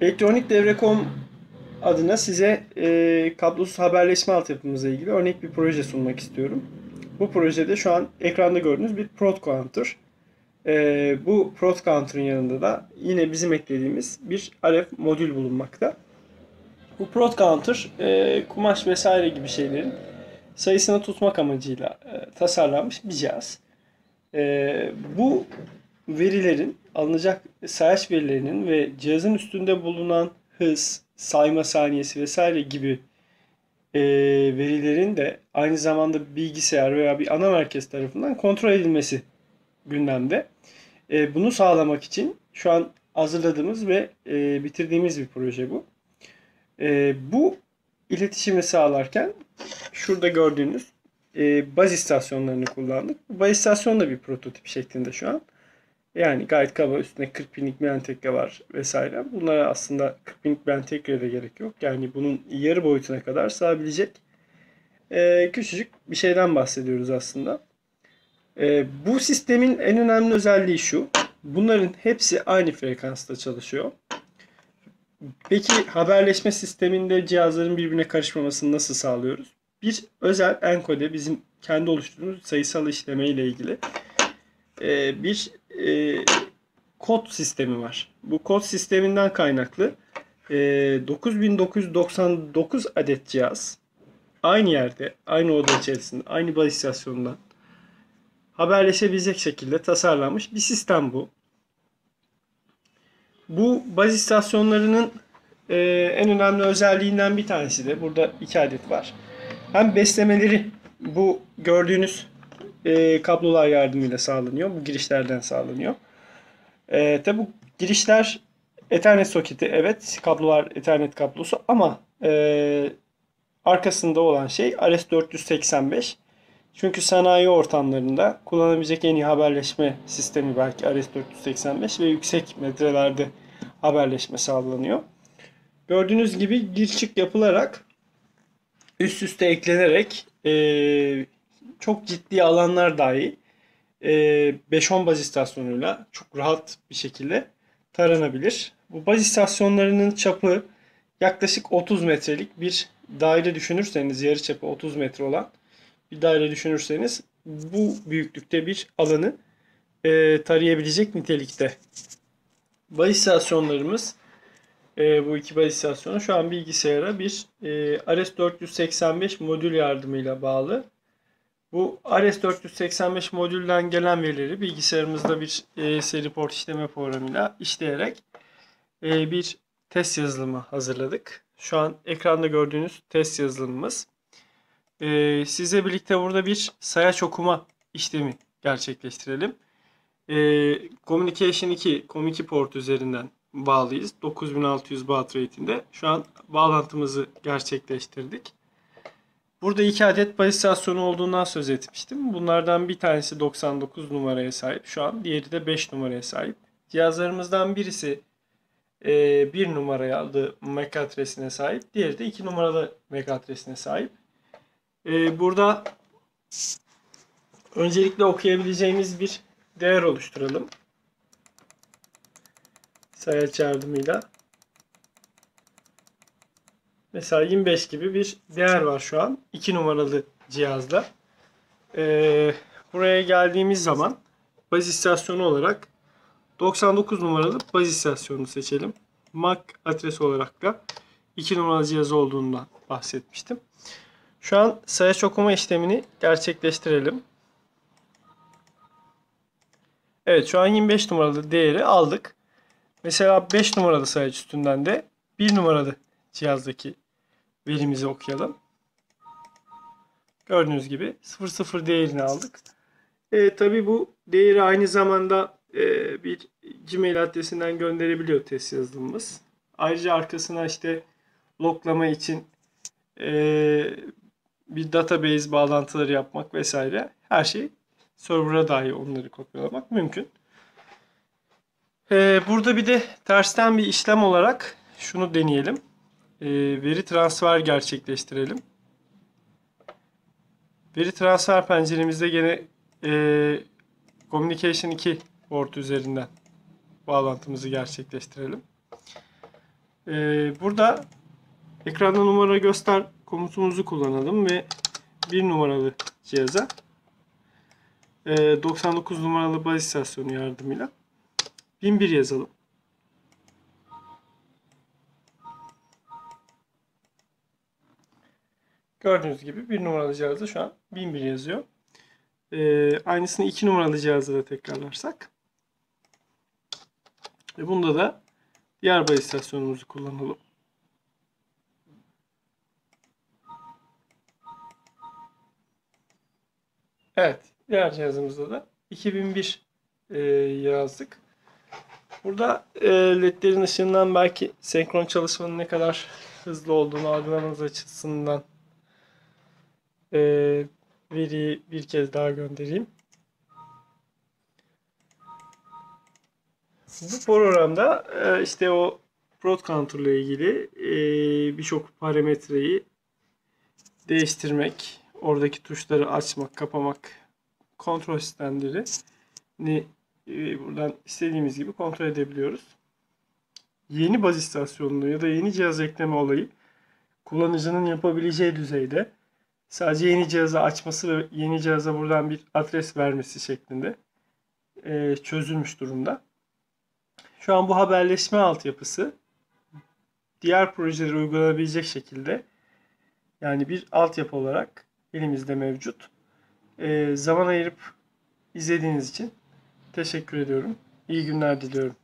Elektronik Devre.com adına size e, kablosuz haberleşme altyapımızla ilgili örnek bir proje sunmak istiyorum. Bu projede şu an ekranda gördüğünüz bir prot counter. E, bu prot counter'ın yanında da yine bizim eklediğimiz bir RF modül bulunmakta. Bu prot counter e, kumaş vesaire gibi şeylerin sayısını tutmak amacıyla e, tasarlanmış bir cihaz. E, bu verilerin alınacak sayaç verilerinin ve cihazın üstünde bulunan hız, sayma saniyesi vesaire gibi e, verilerin de aynı zamanda bilgisayar veya bir ana merkez tarafından kontrol edilmesi gündemde. E, bunu sağlamak için şu an hazırladığımız ve e, bitirdiğimiz bir proje bu. E, bu iletişimi sağlarken şurada gördüğünüz e, baz istasyonlarını kullandık. Bu baz istasyonu da bir prototip şeklinde şu an. Yani gayet kaba üstünde 40 binlik bir entegre var vesaire. Bunlara aslında 40 binlik entegre de gerek yok. Yani bunun yarı boyutuna kadar sığabilecek e, küçücük bir şeyden bahsediyoruz aslında. E, bu sistemin en önemli özelliği şu. Bunların hepsi aynı frekansta çalışıyor. Peki haberleşme sisteminde cihazların birbirine karışmamasını nasıl sağlıyoruz? Bir özel enkode bizim kendi oluşturduğumuz sayısal işleme ile ilgili e, bir e, kod sistemi var. Bu kod sisteminden kaynaklı e, 9999 adet cihaz aynı yerde, aynı oda içerisinde, aynı baz istasyonundan haberleşebilecek şekilde tasarlanmış bir sistem bu. Bu baz istasyonlarının e, en önemli özelliğinden bir tanesi de burada iki adet var. Hem beslemeleri bu gördüğünüz e, kablolar yardımıyla sağlanıyor. Bu girişlerden sağlanıyor. E, tabi bu girişler Ethernet soketi evet kablolar Ethernet kablosu ama e, arkasında olan şey RS485. Çünkü sanayi ortamlarında kullanabilecek en iyi haberleşme sistemi belki RS485 ve yüksek metrelerde haberleşme sağlanıyor. Gördüğünüz gibi gir çık yapılarak üst üste eklenerek e, çok ciddi alanlar dahi e, 5-10 baz istasyonuyla çok rahat bir şekilde taranabilir. Bu baz istasyonlarının çapı yaklaşık 30 metrelik bir daire düşünürseniz yarı çapı 30 metre olan bir daire düşünürseniz bu büyüklükte bir alanı e, tarayabilecek nitelikte. Baz istasyonlarımız e, bu iki baz istasyonu şu an bilgisayara bir e, RS485 modül yardımıyla bağlı. Bu RS485 modülden gelen verileri bilgisayarımızda bir e, seri port işleme programıyla işleyerek e, bir test yazılımı hazırladık. Şu an ekranda gördüğünüz test yazılımımız. E, size birlikte burada bir sayaç okuma işlemi gerçekleştirelim. E, Communication 2, Com2 port üzerinden bağlıyız. 9600 baud rate'inde. Şu an bağlantımızı gerçekleştirdik. Burada iki adet baz istasyonu olduğundan söz etmiştim. Bunlardan bir tanesi 99 numaraya sahip şu an. Diğeri de 5 numaraya sahip. Cihazlarımızdan birisi e, 1 numaralı MAC adresine sahip. Diğeri de 2 numaralı MAC adresine sahip. E, burada öncelikle okuyabileceğimiz bir değer oluşturalım. Sayaç yardımıyla. Mesela 25 gibi bir değer var şu an. 2 numaralı cihazda. Ee, buraya geldiğimiz zaman baz istasyonu olarak 99 numaralı baz istasyonunu seçelim. MAC adresi olarak da 2 numaralı cihaz olduğundan bahsetmiştim. Şu an sayaç okuma işlemini gerçekleştirelim. Evet şu an 25 numaralı değeri aldık. Mesela 5 numaralı sayaç üstünden de 1 numaralı cihazdaki verimizi okuyalım. Gördüğünüz gibi 00 değerini aldık. E, tabii bu değeri aynı zamanda e, bir Gmail adresinden gönderebiliyor test yazılımımız. Ayrıca arkasına işte loglama için e, bir database bağlantıları yapmak vesaire her şey server'a dahi onları kopyalamak mümkün. E, burada bir de tersten bir işlem olarak şunu deneyelim e, veri transfer gerçekleştirelim. Veri transfer penceremizde gene e, Communication 2 port üzerinden bağlantımızı gerçekleştirelim. Ee, burada ekranda numara göster komutumuzu kullanalım ve bir numaralı cihaza e, 99 numaralı baz istasyonu yardımıyla 1001 yazalım. Gördüğünüz gibi bir numaralı cihazda şu an 1001 yazıyor. Ee, aynısını iki numaralı cihazda da tekrarlarsak. Ve bunda da diğer baz istasyonumuzu kullanalım. Evet, diğer cihazımızda da 2001 e, yazdık. Burada e, ledlerin ışığından belki senkron çalışmanın ne kadar hızlı olduğunu algılamanız açısından e, veriyi bir kez daha göndereyim. Bu programda e, işte o prot counter ile ilgili e, birçok parametreyi değiştirmek, oradaki tuşları açmak, kapamak, kontrol sistemlerini e, buradan istediğimiz gibi kontrol edebiliyoruz. Yeni baz istasyonunu ya da yeni cihaz ekleme olayı kullanıcının yapabileceği düzeyde sadece yeni cihazı açması ve yeni cihaza buradan bir adres vermesi şeklinde e, çözülmüş durumda. Şu an bu haberleşme altyapısı diğer projelere uygulanabilecek şekilde yani bir altyapı olarak elimizde mevcut. E, zaman ayırıp izlediğiniz için teşekkür ediyorum. İyi günler diliyorum.